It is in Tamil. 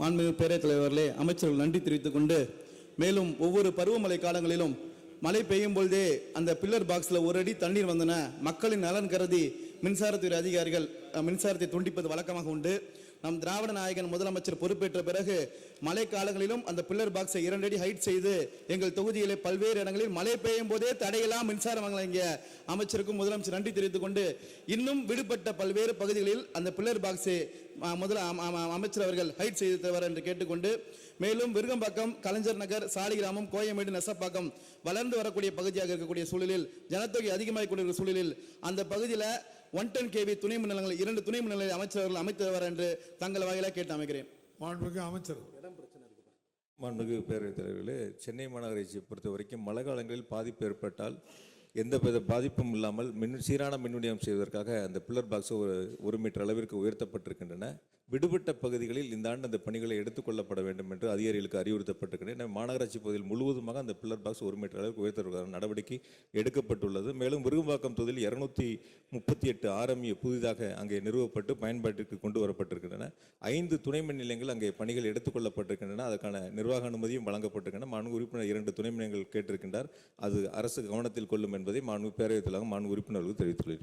மாண்புமிகு பேரவைத் தலைவர்களே அமைச்சர்கள் நன்றி தெரிவித்துக் கொண்டு மேலும் ஒவ்வொரு பருவமழை காலங்களிலும் மழை பெய்யும் பொழுதே அந்த பில்லர் பாக்ஸில் ஒரு அடி தண்ணீர் வந்தன. மக்களின் நலன் கருதி மின்சாரத்துறை அதிகாரிகள் மின்சாரத்தை துண்டிப்பது வழக்கமாக உண்டு. நம் திராவிட நாயகன் முதலமைச்சர் பொறுப்பேற்ற பிறகு மழை காலங்களிலும் அந்த பில்லர் பாக்ஸை இரண்டு அடி ஹைட் செய்து எங்கள் தொகுதியிலே பல்வேறு இடங்களில் மழை பெய்யும் போதே தடையெல்லாம் மின்சாரம் வாங்கலாம் இங்கே. அமைச்சருக்கும் முதலமைச்சர் நன்றி தெரிவித்துக் கொண்டு இன்னும் விடுபட்ட பல்வேறு பகுதிகளில் அந்த பில்லர் பாக்ஸை முதல அமைச்சர் அவர்கள் ஹைட் செய்து தருவார் என்று கேட்டுக்கொண்டு மேலும் விருகம்பாக்கம் கலைஞர் நகர் சாலிகிராமம் கோயம்பேடு நெசப்பாக்கம் வளர்ந்து வரக்கூடிய பகுதியாக இருக்கக்கூடிய சூழலில் ஜனத்தொகை அதிகமாக கொண்டிருக்கிற சூழலில் அந்த பகுதியில் ஒன் டென் கேவி துணை மின்னலங்கள் இரண்டு துணை நிலைய அமைச்சர்கள் அமைத்து தருவார் என்று தங்கள் வகையில் கேட்டு அமைக்கிறேன். மாண்புமிகு அமைச்சர். மாண்புமிகு பேரவைத் தலைவர்களே சென்னை மாநகராட்சியை பொறுத்த வரைக்கும் மழை காலங்களில் பாதிப்பு ஏற்பட்டால் எந்த வித பாதிப்பும் இல்லாமல் மின் சீரான மின் விநியோகம் செய்வதற்காக அந்த பில்லர் பாக்ஸ் ஒரு ஒரு மீட்டர் அளவிற்கு உயர்த்தப்பட்டிருக்கின்றன. விடுபட்ட பகுதிகளில் இந்த ஆண்டு அந்த பணிகளை எடுத்துக்கொள்ளப்பட வேண்டும் என்று அதிகாரிகளுக்கு அறிவுறுத்தப்பட்டிருக்கின்றன. மாநகராட்சி பகுதியில் முழுவதுமாக அந்த பில்லர் பாக்ஸ் ஒரு மீட்டர் அளவுக்கு உயர்த்துவதற்கான நடவடிக்கை எடுக்கப்பட்டுள்ளது. மேலும் விருகம்பாக்கம் தொகுதியில் இருநூத்தி முப்பத்தி எட்டு ஆர்எம்ஏ புதிதாக அங்கே நிறுவப்பட்டு பயன்பாட்டிற்கு கொண்டு வரப்பட்டிருக்கின்றன. ஐந்து துணை மின் நிலையங்கள் அங்கே பணிகள் எடுத்துக்கொள்ளப்பட்டிருக்கின்றன அதற்கான நிர்வாக அனுமதியும் வழங்கப்பட்டிருக்கின்றன. மாண்பு உறுப்பினர் இரண்டு துணை மின் நிலையங்கள் கேட்டிருக்கின்றார். அது அரசு கவனத்தில் கொள்ளும் என்பதை மாண்பு பேரவைத் தலைவர் மாண்பு உறுப்பினர்களுக்கு தெரிவித்துள்ளேன்